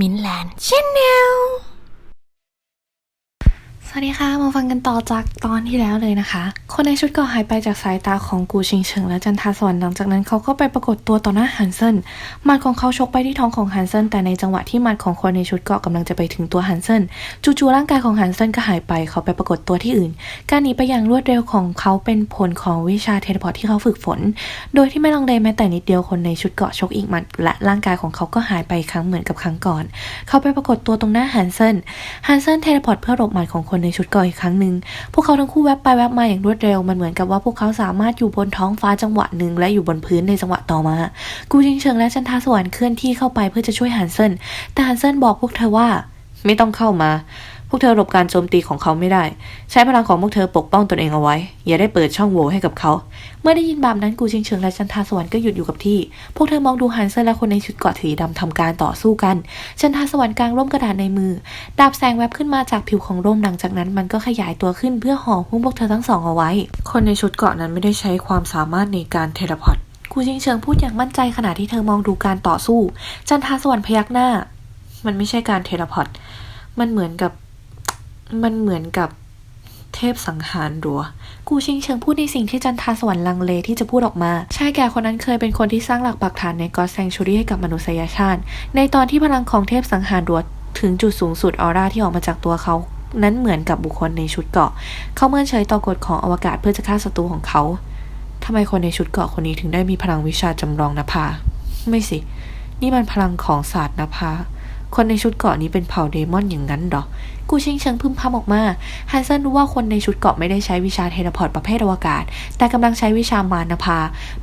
มินแลนด์ชแนล สวัสดีค่ะ มาฟังกันต่อจากตอนที่แล้วเลยนะคะ คนในชุดเกราะหายไปจากสายตาของกูชิงเฉิงและจันทาสวรรค์หลังจากนั้นเขาก็ไปปรากฏตัวต่อหน้าฮันเซนหมัดของเขาชกไปที่ท้องของฮันเซนแต่ในจังหวะที่หมัดของคนในชุดเกาะกำลังจะไปถึงตัวฮันเซนจู่ๆร่างกายของฮันเซนก็หายไปเขาไปปรากฏตัวที่อื่น การหนีไปอย่างรวดเร็วของเขาเป็นผลของวิชาเทเลพอร์ตที่เขาฝึกฝน โดยที่ไม่ลังเลแม้แต่นิดเดียวคนในชุดเกาะชกอีกหมัดและร่างกายของเขาก็หายไปครั้งเหมือนกับครั้งก่อน เขาไปปรากฏตัวตรงหน้าฮันเซนฮันเซนเทเลพอร์ตเพื่อหลบหมัดของคนในชุดเก่าะอีกครั้งหนึ่งพวกเขาทั้งคู่แวบไปแวบมาอย่างรวดเร็วมันเหมือนกับว่าพวกเขาสามารถอยู่บนท้องฟ้าจังหวะหนึ่งและอยู่บนพื้นในจังหวะต่อมา กูจิงเฉิงและจันทาสวรรค์เคลื่อนที่เข้าไปเพื่อจะช่วยฮันเซนแต่ฮันเซนบอกพวกเธอว่า ไม่ต้องเข้ามา พวกเธอหลบการโจมตีของเขาไม่ได้ ใช้พลังของพวกเธอปกป้องตนเองเอาไว้ อย่าได้เปิดช่องโหว่ให้กับเขา เมื่อได้ยินแบบนั้นกูชิงเฉิงและจันทาสวรรค์ก็หยุดอยู่กับที่ พวกเธอมองดูฮันเซนและคนในชุดเกาะสีดำทำการต่อสู้กัน จันทาสวรรค์กลางร่มกระดาษในมือ ดาบแสงแวบขึ้นมาจากผิวของร่มหลังจากนั้นมันก็ขยายตัวขึ้นเพื่อห่อหุ้มพวกเธอทั้งสองเอาไว้ คนในชุดเกาะนั้นไม่ได้ใช้ความสามารถในการเทเลพอร์ตกูชิงเฉิงพูดอย่างมั่นใจขณะที่เธอมองดูการต่อสู้ จันทาสวรรค์พยักหน้า มันไม่ใช่การเทเลพอร์ต มันเหมือนกับ มันเหมือนกับเทพสังหารรัว กูชิงเฉิงพูดในสิ่งที่จันทาสวรรค์ลังเลที่จะพูดออกมา ชายแก่คนนั้นเคยเป็นคนที่สร้างหลักปักฐานในกอสแซงชูรี่ให้กับมนุษยชาติ ในตอนที่พลังของเทพสังหารรัวถึงจุดสูงสุดออร่าที่ออกมาจากตัวเขา นั้นเหมือนกับบุคคลในชุดเกาะ เขาเมื่อเฉยต่อกฎของอวกาศเพื่อจะฆ่าศัตรูของเขาทำไมคนในชุดเกาะคนนี้ถึงได้มีพลังวิชาจำลองนภา ไม่สิ นี่มันพลังของศาสตร์นภาคนในชุดเกาะนี้เป็นเผ่าเดมอนอย่างนั้นหรอ กูชิงเชิงพึมพำออกมาฮันเซนรู้ว่าคนในชุดเกาะไม่ได้ใช้วิชาเทเลพอร์ตประเภทอวกาศ แต่กำลังใช้วิชามานภา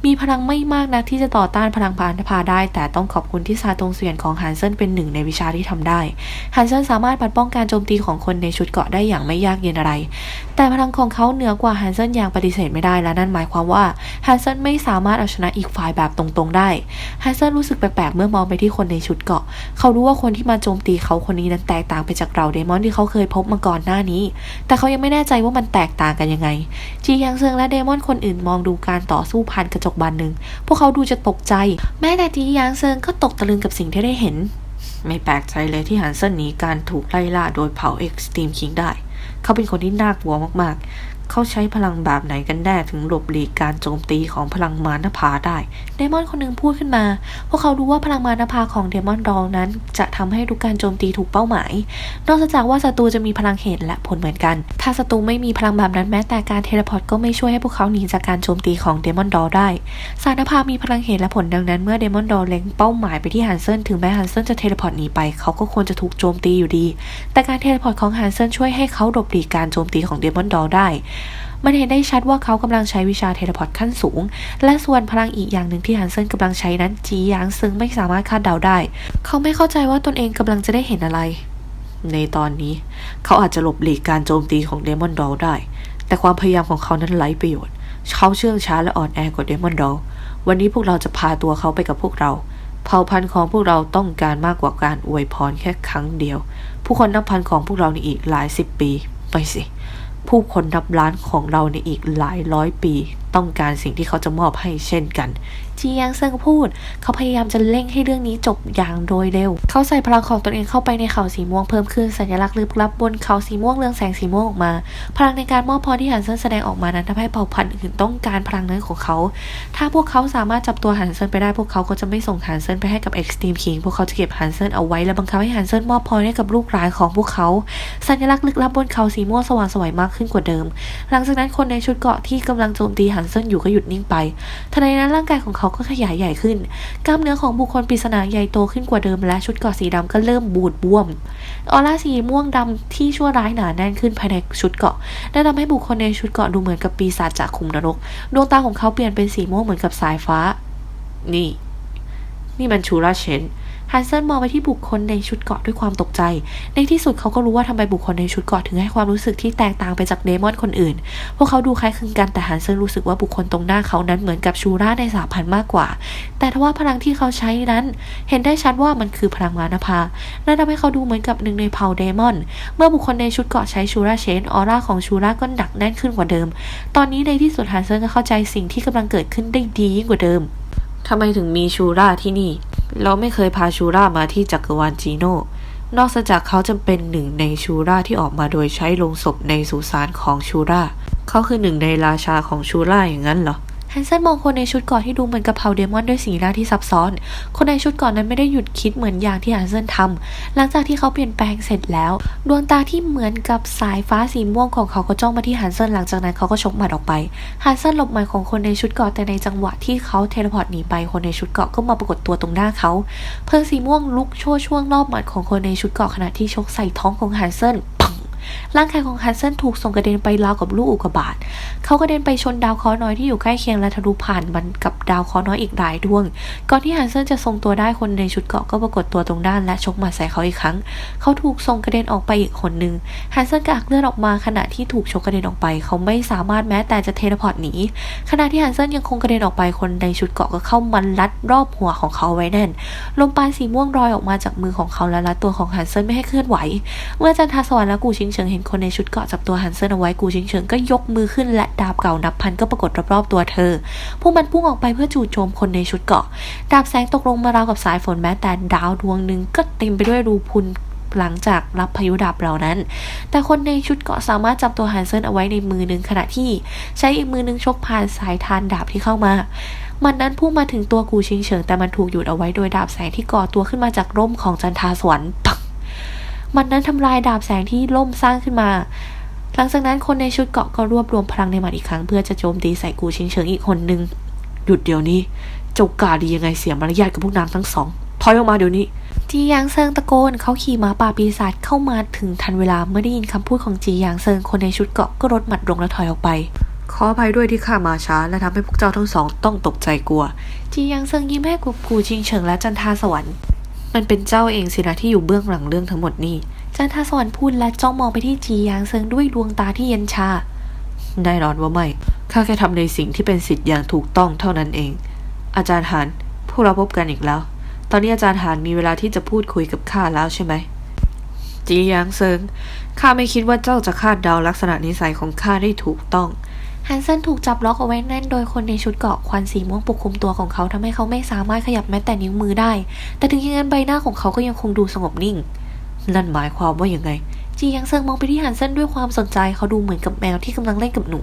มีพลังไม่มากนักที่จะต่อต้านพลังพานภาได้ แต่ต้องขอบคุณที่ซาตงเสียนของฮันเซนเป็นหนึ่งในวิชาที่ทำได้ ฮันเซนสามารถปัดป้องการโจมตีของคนในชุดเกาะได้อย่างไม่ยากเย็นอะไร แต่พลังของเขาเหนือกว่าฮันเซนอย่างปฏิเสธไม่ได้ และนั่นหมายความว่าฮันเซนไม่สามารถเอาชนะอีกฝ่ายแบบตรงๆได้ ฮันเซนรู้สึกแปลกๆเมื่อมองไปที่คนในชุดเกาะ เขารู้ว่าคนที่มาโจมตีเขาคนนี้นั้นแตกต่างไปจากเราเดมอนที่เขาเคยพบมาก่อนหน้านี้ แต่เขายังไม่แน่ใจว่ามันแตกต่างกันยังไง จียังเซิงและเดมอนคนอื่นมองดูการต่อสู้ผ่านกระจกบานหนึ่ง พวกเขาดูจะตกใจ แม้แต่จียังเซิงก็ตกตะลึงกับสิ่งที่ได้เห็น ไม่แปลกใจเลยที่ฮันเซินหนีการถูกไล่ล่าโดยเผ่าเอ็กซ์ตรีมคิงได้ เขาเป็นคนที่น่ากลัวมากๆ เขาใช้พลังแบบไหนกันแน่ถึงหลบหลีกการโจมตีของพลังมารนภาได้ เดมอนคนหนึ่งพูดขึ้นมา พวกเขารู้ว่าพลังมารนภาของเดมอนดองนั้น จะทำให้ทุกการโจมตีถูกเป้าหมาย นอกจากว่าศัตรูจะมีพลังเหตุและผลเหมือนกัน ถ้าศัตรูไม่มีพลังแบบนั้นแม้แต่การเทเลพอร์ตก็ไม่ช่วยให้พวกเขาหนีจากการโจมตีของเดมอนดอได้สารนภามีพลังเหตุและผลดังนั้นเมื่อเดมอนดอเล็งเป้าหมายไปที่ฮันเซนถึงแม้ฮันเซนจะเทเลพอร์ตหนีไปเขาก็ควรจะถูกโจมตีอยู่ดี แต่การเทเลพอร์ตของฮันเซนช่วยให้เขาหลบหลีกการโจมตีของเดมอนดอได้มันเห็นได้ชัดว่าเขากำลังใช้วิชาเทเลพอร์ตขั้นสูง และส่วนพลังอีกอย่างหนึ่งที่ฮันเซนกำลังใช้นั้นจีหยางซึ่งไม่สามารถคาดเดาได้ เขาไม่เข้าใจว่าตนเองกำลังจะได้เห็นอะไร ในตอนนี้ เขาอาจจะหลบหลีกการโจมตีของเดมอนดอลได้ แต่ความพยายามของเขานั้นไร้ประโยชน์ เขาเชื่องช้าและอ่อนแอกว่าเดมอนดอลวันนี้พวกเราจะพาตัวเขาไปกับพวกเรา เผ่าพันธุ์ของพวกเราต้องการมากกว่าการอวยพรแค่ครั้งเดียว ผู้คนนับพันของพวกเราในอีกหลายสิบปีไม่สิ ผู้คนนับล้านของเราในอีกหลายร้อยปี ต้องการสิ่งที่เขาจะมอบให้เช่นกัน จียงเซิงพูด เขาพยายามจะเร่งให้เรื่องนี้จบอย่างโดยเร็ว เขาใส่พลังของตนเองเข้าไปในเขาสีม่วงเพิ่มขึ้นสัญลักษณ์ลึกลับบนเขาสีม่วงเรืองแสงสีม่วงออกมา พลังในการมอบพรที่ฮันเซนแสดงออกมานั้นทำให้เผ่าพันธุ์อื่นต้องการพลังนั้นของเขา ถ้าพวกเขาสามารถจับตัวฮันเซนไปได้พวกเขาก็จะไม่ส่งฮันเซนไปให้กับเอ็กซ์ตรีมคิงพวกเขาจะเก็บฮันเซนเอาไว้และบังคับให้ฮันเซนมอบพรให้กับลูกหลานของพวกเขา สัญลักษณ์ลึกลับบนเขาสีม่วงสว่างไสวยมากขึ้นกว่าเดิม หลังจากนั้นคนในชุดเกราะที่กำลังโจมตีฮันเซนอยู่ก็หยุดนิ่งไปทันใดนั้นร่างกายของเขาาก็ขยายใหญ่ขึ้น กล้ามเนื้อของบุคคลปริศนาใหญ่โตขึ้นกว่าเดิมและชุดเกราะสีดำก็เริ่มบูดบวม ออร่าสีม่วงดำที่ชั่วร้ายหนาแน่นขึ้นภายในชุดเกราะได้ทำให้บุคคลในชุดเกราะดูเหมือนกับปีศาจจากขุมนรก ดวงตาของเขาเปลี่ยนเป็นสีม่วงเหมือนกับสายฟ้า นี่ นี่มันชูราเชน ฮันเซนมองไปที่บุคคลในชุดเกราะด้วยความตกใจ ในที่สุดเขาก็รู้ว่าทำไมบุคคลในชุดเกราะถึงให้ความรู้สึกที่แตกต่างไปจากเดมอนคนอื่น พวกเขาดูคล้ายคลึงกันแต่ฮันเซนรู้สึกว่าบุคคลตรงหน้าเขานั้นเหมือนกับชูราในสาพันธ์มากกว่า แต่ทว่าพลังที่เขาใช้นั้น เห็นได้ชัดว่ามันคือพลังมารนภาและทำให้เขาดูเหมือนกับหนึ่งในเผ่าเดมอน เมื่อบุคคลในชุดเกราะใช้ชูราเชนออร่าของชูราก็หนักแน่นขึ้นกว่าเดิม ตอนนี้ในที่สุดฮันเซนก็เข้าใจสิ่งที่กำลังเกิดขึ้นได้ดียิ่งกว่าเดิมทำไมถึงมีชูราที่นี่ เราไม่เคยพาชูรามาที่จักรวาลจีโน่ นอกจากเขาจะเป็นหนึ่งในชูราที่ออกมาโดยใช้ลงศพในสุสานของชูรา เขาคือหนึ่งในราชาของชูราอย่างนั้นเหรอ นเซนมองคนในชุดเกราะที่ดูเหมือนกับเผาเดมอนด้วยสีหน้าที่ซับซ้อน คนในชุดเกราะนั้นไม่ได้หยุดคิดเหมือนอย่างที่ฮันเซนทำหลังจากที่เขาเปลี่ยนแปลงเสร็จแล้ว ดวงตาที่เหมือนกับสายฟ้าสีม่วงของเขาก็จ้องมาที่ฮันเซนหลังจากนั้นเขาก็ชกหมัดออกไปฮันเซนหลบหมัดของคนในชุดเกราะแต่ในจังหวะที่เขาเทเลพอร์ตหนีไปคนในชุดเกราะก็มาปรากฏตัวตรงหน้าเขาเพลิงสีม่วงลุกชั่วช่วงรอบหมัดของคนในชุดเกราะขณะที่ชกใส่ท้องของฮันเซนปัง ร่างกายของฮันเซนถูกส่งกระเด็นไปราวกับลูกอุกกาบาตเขากระเด็นไปชนดาวเคราะห์น้อยที่อยู่ใกล้เคียงและทะลุผ่านมันกับดาวเคราะห์น้อยอีกหลายดวง ก่อนที่ฮันเซนจะทรงตัวได้คนในชุดเกาะก็ปรากฏตัวตรงด้านและชกหมาใส่เขาอีกครั้ง เขาถูกส่งกระเด็นออกไปอีกคนนึงฮันเซนกระอักเลือดออกมาขณะที่ถูกชกกระเด็นออกไป เขาไม่สามารถแม้แต่จะเทเลพอร์ตหนีขณะที่ฮันเซนยังคงกระเด็นออกไปคนในชุดเกาะก็เข้ามันรัดรอบหัวของเขาไว้แน่น ลมปาณสีม่วงรอยออกมาจากมือของเขาและรัดตัวของฮันเซนไม่ให้เคลื่อนไหว เมื่อจันทาสวรรค์และกูชิงเฉิงเห็นคนในชุดเกาะจับตัวฮันเซนเอาไว้กูชิงเฉิงก็ยกมือขึ้นและดาบเก่านับพันก็ปรากฏรอบๆตัวเธอ พวกมันพุ่งออกไปเพื่อจู่โจมคนในชุดเกาะ ดาบแสงตกลงมาราวกับสายฝนแม้แต่ดาวดวงหนึ่งก็เต็มไปด้วยรูพุนหลังจากรับพายุดาบเหล่านั้น แต่คนในชุดเกาะสามารถจับตัวฮันเซนเอาไว้ในมือหนึ่งขณะที่ใช้อีกมือหนึ่งชกผ่านสายทานดาบที่เข้ามา มันนั้นพุ่งมาถึงตัวกูชิงเฉิงแต่มันถูกหยุดเอาไว้โดยดาบแสงที่ก่อตัวขึ้นมาจากร่มของจันทาสวรรค์ปัง มันนั้นทำลายดาบแสงที่ร่มสร้างขึ้นมา หลังจากนั้นคนในชุดเกราะก็รวบรวมพลังในหมัดอีกครั้ง เพื่อจะโจมตีใส่กูชิงเฉิงอีกคนหนึ่งหยุดเดี๋ยวนี้ เจ้ากล้าดียังไงเสียมารยาทกับพวกนางทั้งสอง ถอยออกมาเดี๋ยวนี้จียางเซิงตะโกนเขาขี่ม้าป่าปีศาจเข้ามาถึงทันเวลาเมื่อได้ยินคำพูดของจียางเซิงคนในชุดเกราะก็ลดหมัดลงและถอยออกไป ขออภัยด้วยที่ข้ามาช้า และทำให้พวกเจ้าทั้งสองต้องตกใจกลัว จียางเซิงยิ้มให้กับกูชิงเฉิงและจันทาสวรรค์ มันเป็นเจ้าเองสินะที่อยู่เบื้องหลังเรื่องทั้งหมดนี่จันทาสวรรค์พูดและจ้องมองไปที่จียางเซิงด้วยดวงตาที่เย็นชาแน่นอนว่าไม่ ข้าแค่ทำในสิ่งที่เป็นสิทธิ์อย่างถูกต้องเท่านั้นเอง อาจารย์หานพวกเราพบกันอีกแล้ว ตอนนี้อาจารย์หานมีเวลาที่จะพูดคุยกับข้าแล้วใช่ไหม จีหยางเซิง ข้าไม่คิดว่าเจ้าจะคาดเดาลักษณะนิสัยของข้าได้ถูกต้อง ฮันเซนถูกจับล็อกเอาไว้แน่นโดยคนในชุดเกราะควันสีม่วงปกคลุมตัวของเขาทำให้เขาไม่สามารถขยับแม้แต่นิ้วมือได้ แต่ถึงอย่างนั้นใบหน้าของเขาก็ยังคงดูสงบนิ่ง นั่นหมายความว่าอย่างไง จียังเซิงมองไปที่ฮันเซนด้วยความสนใจเขาดูเหมือนกับแมวที่กำลังเล่นกับหนู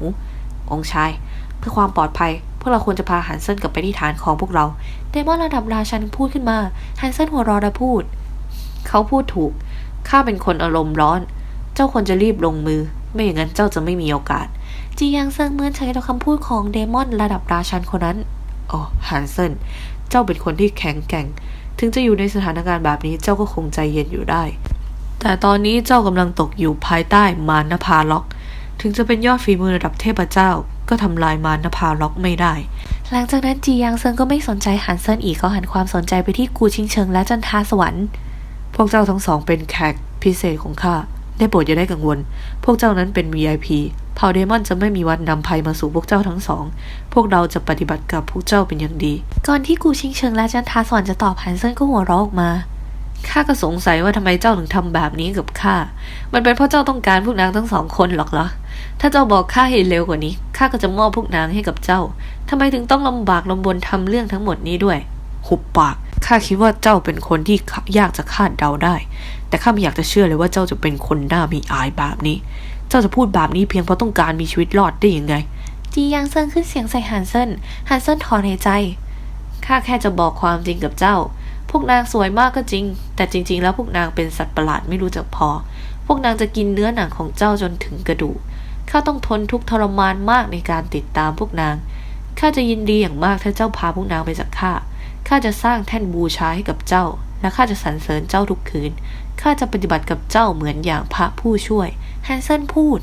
องชาย เพื่อความปลอดภัย พวกเราควรจะพาฮันเซนกลับไปที่ฐานของพวกเราเดมอนระดับราชันพูดขึ้นมาฮันเซนหัวเรอและพูด เขาพูดถูกข้าเป็นคนอารมณ์ร้อน เจ้าควรจะรีบลงมือ ไม่อย่างนั้นเจ้าจะไม่มีโอกาส จียังเซิงเหมื่อนใช้ต่อคำพูดของเดมอนระดับราชันคนนั้นอ๋อฮันเซนเจ้าเป็นคนที่แข็งแกร่ง ถึงจะอยู่ในสถานการณ์แบบนี้เจ้าก็คงใจเย็นอยู่ได้ แต่ตอนนี้เจ้ากำลังตกอยู่ภายใต้มารนภาล็อก ถึงจะเป็นยอดฝีมือระดับเทพเจ้า ก็ทำลายมารนภาล็อกไม่ได้ หลังจากนั้นจียังเซิงก็ไม่สนใจฮันเซนอีกเขาหันความสนใจไปที่กูชิงเชิงและจันทาสวรรค์พวกเจ้าทั้งสองเป็นแขกพิเศษของข้า ได้โปรดอย่าได้กังวล พวกเจ้านั้นเป็น VIP เผ่าเดมอนจะไม่มีวันนำภัยมาสู่พวกเจ้าทั้งสอง พวกเราจะปฏิบัติกับพวกเจ้าเป็นอย่างดี ก่อนที่กูชิงเชิงและจันทาสวรรค์จะตอบฮันเซนก็หัวเราะออกมา ข้าก็สงสัยว่าทำไมเจ้าถึงทำแบบนี้กับข้า มันเป็นเพราะเจ้าต้องการพวกนางทั้งสองคนหรอกเหรอ ถ้าเจ้าบอกข้าให้เร็วกว่านี้ ข้าก็จะมอบพวกนางให้กับเจ้าทำไมถึงต้องลำบากลำบนทำเรื่องทั้งหมดนี้ด้วย หุบปาก ข้าคิดว่าเจ้าเป็นคนที่ยากจะคาดเดาได้ แต่ข้าไม่อยากจะเชื่อเลยว่าเจ้าจะเป็นคนหน้ามีอายแบบนี้ เจ้าจะพูดแบบนี้เพียงเพราะต้องการมีชีวิตรอดได้ยังไง จียังเซิงขึ้นเสียงใส่ฮันเซนฮันเซนถอนหายใจ ข้าแค่จะบอกความจริงกับเจ้า พวกนางสวยมากก็จริง แต่จริง ๆ แล้วพวกนางเป็นสัตว์ประหลาดไม่รู้จักพอ พวกนางจะกินเนื้อหนังของเจ้าจนถึงกระดูก ข้าต้องทนทุกข์ทรมานมากในการติดตามพวกนาง ข้าจะยินดีอย่างมากถ้าเจ้าพาพวกนางไปจากข้า ข้าจะสร้างแท่นบูชาให้กับเจ้า และข้าจะสรรเสริญเจ้าทุกคืน ข้าจะปฏิบัติกับเจ้าเหมือนอย่างพระผู้ช่วย แฮนเซนพูด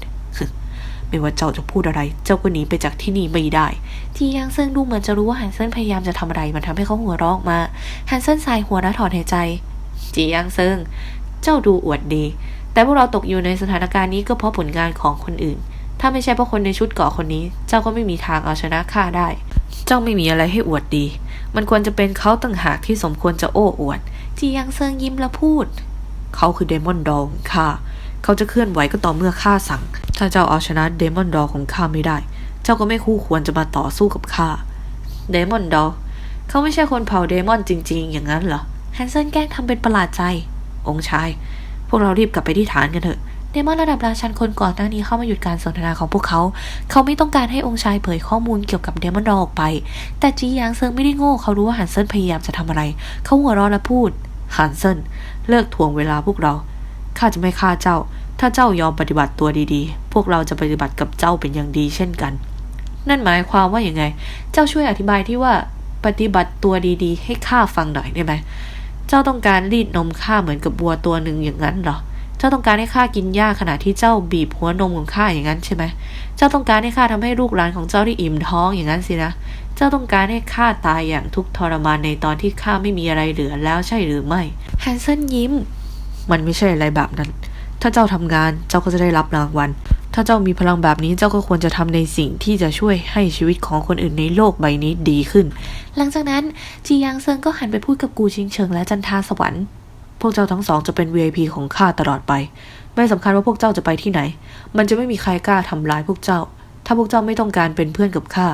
ไม่ว่าเจ้าจะพูดอะไร เจ้าก็หนีไปจากที่นี่ไม่ได้จียังเซิงดูเหมือนจะรู้ว่าแฮนเซนพยายามจะทำอะไร มันทำให้เขาหัวเราะออกมา แฮนเซนสายหัวและถอนหายใจ จียังเซิง เจ้าดูอวดดี แต่พวกเราตกอยู่ในสถานการณ์นี้ก็เพราะผลงานของคนอื่น ถ้าไม่ใช่เพราะคนในชุดเกาะคนนี้ เจ้าก็ไม่มีทางเอาชนะข้าได้ เจ้าไม่มีอะไรให้อวดดี มันควรจะเป็นเขาต่างหากที่สมควรจะโอ้อวด จียังเซิงยิ้มและพูด เขาคือเดมอนดองข้าเขาจะเคลื่อนไหวก็ต่อเมื่อข้าสั่ง ถ้าเจ้าเอาชนะเดมอนดอของข้าไม่ได้ เจ้าก็ไม่คู่ควรจะมาต่อสู้กับข้า เดมอนดอเขาไม่ใช่คนเผาเดมอนจริง ๆ อย่างนั้นเหรอ แฮนเซนแกล้งทำเป็นประหลาดใจ องค์ชาย พวกเรารีบกลับไปที่ฐานกันเถอะ เดมอนระดับราชันคนก่อนหน้านี้เข้ามาหยุดการสนทนาของพวกเขา เขาไม่ต้องการให้องค์ชายเผยข้อมูลเกี่ยวกับเดมอนรอออกไป แต่จียางเซิงไม่ได้โง่ เขารู้ว่าฮันเซินพยายามจะทำอะไร เขาหัวเราะและพูดฮันเซินเลิกทวงเวลาพวกเรา ข้าจะไม่ฆ่าเจ้า ถ้าเจ้ายอมปฏิบัติตัวดีๆ พวกเราจะปฏิบัติกับเจ้าเป็นอย่างดีเช่นกัน นั่นหมายความว่าอย่างไง เจ้าช่วยอธิบายที่ว่าปฏิบัติตัวดีๆ ให้ข้าฟังหน่อยได้ไหม เจ้าต้องการรีดนมข้าเหมือนกับวัวตัวหนึ่งอย่างนั้นเหรอ เจ้าต้องการให้ข้ากินหญ้าขณะที่เจ้าบีบหัวนมของข้าอย่างนั้นใช่ไหม เจ้าต้องการให้ข้าทำให้ลูกหลานของเจ้าได้อิ่มท้องอย่างนั้นสินะ เจ้าต้องการให้ข้าตายอย่างทุกข์ทรมานในตอนที่ข้าไม่มีอะไรเหลือแล้วใช่หรือไม่ฮันเซนยิ้ม มันไม่ใช่อะไรแบบนั้น ถ้าเจ้าทำงานเจ้าก็จะได้รับรางวัล ถ้าเจ้ามีพลังแบบนี้เจ้าก็ควรจะทำในสิ่งที่จะช่วยให้ชีวิตของคนอื่นในโลกใบนี้ดีขึ้น หลังจากนั้นจียางเซิงก็หันไปพูดกับกูชิงเฉิงและจันทาสวรรค์ พวกเจ้าทั้งสองจะเป็น VIP ของข้าตลอดไป ไม่สำคัญว่าพวกเจ้าจะไปที่ไหน มันจะไม่มีใครกล้าทำร้ายพวกเจ้า ถ้าพวกเจ้าไม่ต้องการเป็นเพื่อนกับข้า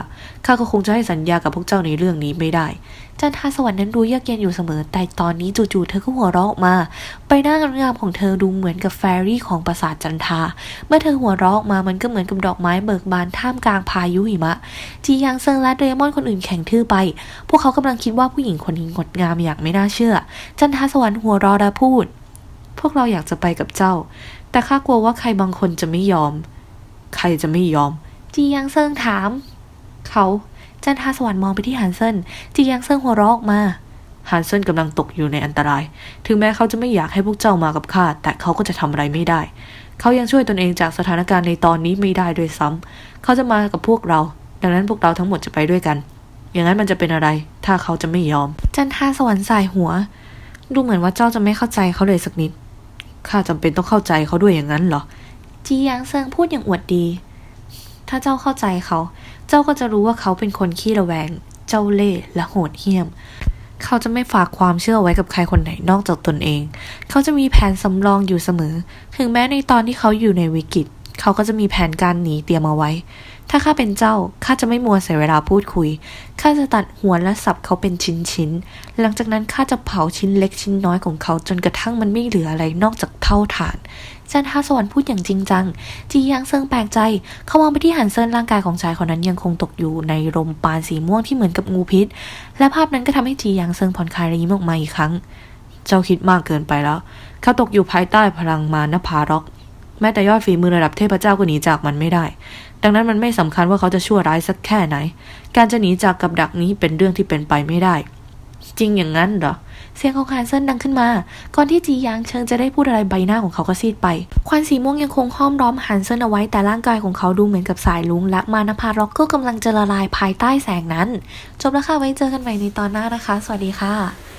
ข้าก็คงจะให้สัญญากับพวกเจ้าในเรื่องนี้ไม่ได้ จันทาสวรรค์นั้นดูเยือกเย็นอยู่เสมอ แต่ตอนนี้จู่ๆเธอก็หัวเราะออกมา ใบหน้างามๆของเธอดูเหมือนกับแฟรี่ของปราสาทจันทา เมื่อเธอหัวเราะออกมามันก็เหมือนกับดอกไม้เบิกบานท่ามกลางพายุหิมะ จียางเซิงและเดมอนคนอื่นแข่งทื่อไป พวกเขากำลังคิดว่าผู้หญิงคนนี้งดงามอย่างไม่น่าเชื่อ จันทาสวรรค์หัวเราะและพูด พวกเราอยากจะไปกับเจ้า แต่ข้ากลัวว่าใครบางคนจะไม่ยอม ใครจะไม่ยอม จียางเซิงถาม เขาจันทาสวรรค์มองไปที่ฮันเซินจียางเซิงหัวเราะออกมาฮันเซนกำลังตกอยู่ในอันตราย ถึงแม้เขาจะไม่อยากให้พวกเจ้ามากับข้า แต่เขาก็จะทำอะไรไม่ได้ เขายังช่วยตนเองจากสถานการณ์ในตอนนี้ไม่ได้ด้วยซ้ำ เขาจะมากับพวกเรา ดังนั้นพวกเราทั้งหมดจะไปด้วยกัน อย่างนั้นมันจะเป็นอะไร ถ้าเขาจะไม่ยอม จันทาสวรรค์สายหัว ดูเหมือนว่าเจ้าจะไม่เข้าใจเขาเลยสักนิด ข้าจำเป็นต้องเข้าใจเขาด้วยอย่างนั้นเหรอ จียางเซิงพูดอย่างอวดดี ถ้าเจ้าเข้าใจเขา เจ้าก็จะรู้ว่าเขาเป็นคนขี้ระแวง เจ้าเล่ห์และโหดเหี้ยม เขาจะไม่ฝากความเชื่อไว้กับใครคนไหนนอกจากตนเอง เขาจะมีแผนสำรองอยู่เสมอ ถึงแม้ในตอนที่เขาอยู่ในวิกฤต เขาก็จะมีแผนการหนีเตรียมเอาไว้ ถ้าข้าเป็นเจ้า ข้าจะไม่มัวเสียเวลาพูดคุย ข้าจะตัดหัวและสับเขาเป็นชิ้นๆ หลังจากนั้นข้าจะเผาชิ้นเล็กชิ้นน้อยของเขาจนกระทั่งมันไม่เหลืออะไรนอกจากเท่าฐาน จันทาสวรรค์พูดอย่างจริงจัง จียางเซิงแปลกใจ เขามองไปที่หันเซินร่างกายของชายคนนั้นยังคงตกอยู่ในลมปานสีม่วงที่เหมือนกับงูพิษ และภาพนั้นก็ทำให้จียางเซิงผ่อนคลายและยิ้มออกมาอีกครั้ง เจ้าคิดมากเกินไปแล้วเขาตกอยู่ภายใต้พลังมารนภารอก แม้แต่ยอดฝีมือระดับเทพเจ้าก็หนีจากมันไม่ได้ ดังนั้นมันไม่สำคัญว่าเขาจะชั่วร้ายสักแค่ไหน การจะหนีจากกับดักนี้เป็นเรื่องที่เป็นไปไม่ได้ จริงอย่างนั้นเหรอ เสียงของฮานเซินดังขึ้นมา ก่อนที่จียางเชิงจะได้พูดอะไรใบหน้าของเขาก็ซีดไป ควันสีม่วงยังคงห้อมล้อมฮันเซินเอาไว้แต่ร่างกายของเขาดูเหมือนกับสายลุง และมานภาร็อกก็กำลังจะละลายภายใต้แสงนั้น จบแล้วค่ะไว้เจอกันใหม่ในตอนหน้านะคะ สวัสดีค่ะ